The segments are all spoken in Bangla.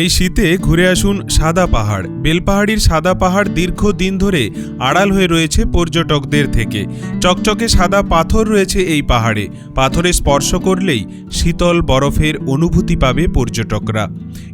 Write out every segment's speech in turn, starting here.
এই শীতে ঘুরে আসুন সাদা পাহাড়। বেলপাহাড়ির সাদা পাহাড় দীর্ঘ দিন ধরে আড়াল হয়ে রয়েছে পর্যটকদের থেকে। চকচকে সাদা পাথর রয়েছে এই পাহাড়ে। পাথরে স্পর্শ করলেই শীতল বরফের অনুভূতি পাবে পর্যটকরা।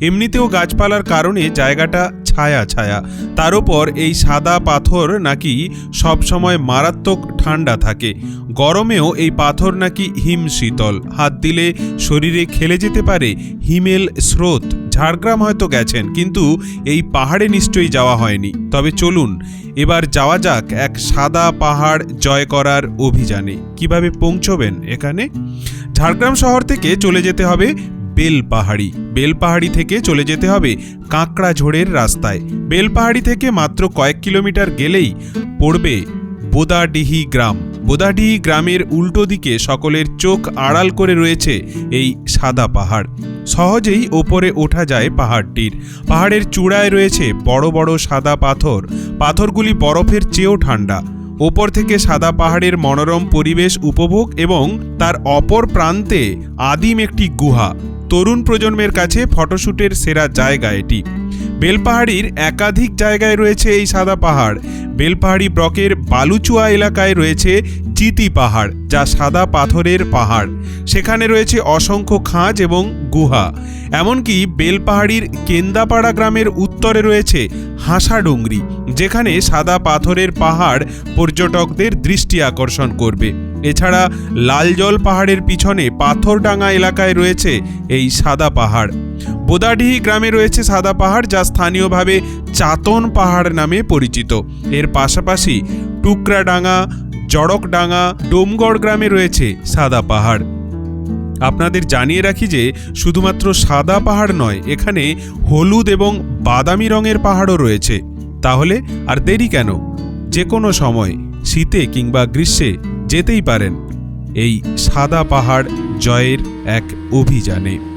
এমনিতেও গাছপালার কারণে জায়গাটা ছায়া ছায়া। তার উপর এই সাদা পাথর নাকি সবসময় মারাত্মক ঠান্ডা থাকে। গরমেও এই পাথর নাকি হিম শীতল। হাত দিলে শরীরে খেলে যেতে পারে হিমেল স্রোত। ঝাড়গ্রাম হয়তো গেছেন, কিন্তু এই পাহাড়ে নিশ্চয়ই যাওয়া হয়নি। তবে চলুন, এবার যাওয়া যাক এক সাদা পাহাড় জয় করার অভিযানে। কীভাবে পৌঁছবেন এখানে? ঝাড়গ্রাম শহর থেকে চলে যেতে হবে বেলপাহাড়ি। বেলপাহাড়ি থেকে চলে যেতে হবে কাঁকড়া ঝোড়ের রাস্তায়। বেলপাহাড়ি থেকে মাত্র কয়েক কিলোমিটার গেলেই পড়বে বোদাডিহি গ্রাম। বোদাডিহি গ্রামের উল্টো দিকে সকলের চোখ আড়াল করে রয়েছে এই সাদা পাহাড়। সহজেই ওপরে ওঠা যায় পাহাড়টির। পাহাড়ের চূড়ায় রয়েছে বড় বড় সাদা পাথর। পাথরগুলি বরফের চেয়েও ঠান্ডা। ওপর থেকে সাদা পাহাড়ের মনোরম পরিবেশ উপভোগ এবং তার অপর প্রান্তে আদিম একটি গুহা। তরুণ প্রজন্মের কাছে ফটোশ্যুটের সেরা জায়গা এটি। বেলপাহাড়ির একাধিক জায়গায় রয়েছে এই সাদা পাহাড়। বেলপাহাড়ি ব্লকের বালুচুয়া এলাকায় রয়েছে চিতি পাহাড়, যা সাদা পাথরের পাহাড়। সেখানে রয়েছে অসংখ্য খাঁজ এবং গুহা। এমনকি বেলপাহাড়ির কেন্দাপাড়া গ্রামের উত্তরে রয়েছে হাসাডুংরি যেখানে সাদা পাথরের পাহাড় পর্যটকদের দৃষ্টি আকর্ষণ করবে। এছাড়া লালজল পাহাড়ের পিছনে পাথরডাঙ্গা এলাকায় রয়েছে এই সাদা পাহাড়। বোদাডিহি গ্রামে রয়েছে সাদা পাহাড় যা স্থানীয়ভাবে চাতন পাহাড় নামে পরিচিত। এর পাশাপাশি টুকরাডাঙ্গা, জড়কডাঙ্গা, ডোমগড় গ্রামে রয়েছে সাদা পাহাড়। আপনাদের জানিয়ে রাখি যে শুধুমাত্র সাদা পাহাড় নয়, এখানে হলুদ এবং বাদামি রঙের পাহাড়ও রয়েছে। তাহলে আর দেরি কেন? যে কোনো সময়, শীতে কিংবা গ্রীষ্মে যেতেই পারেন। এই সাদা পাহাড় জয়ের এক অভিযানে।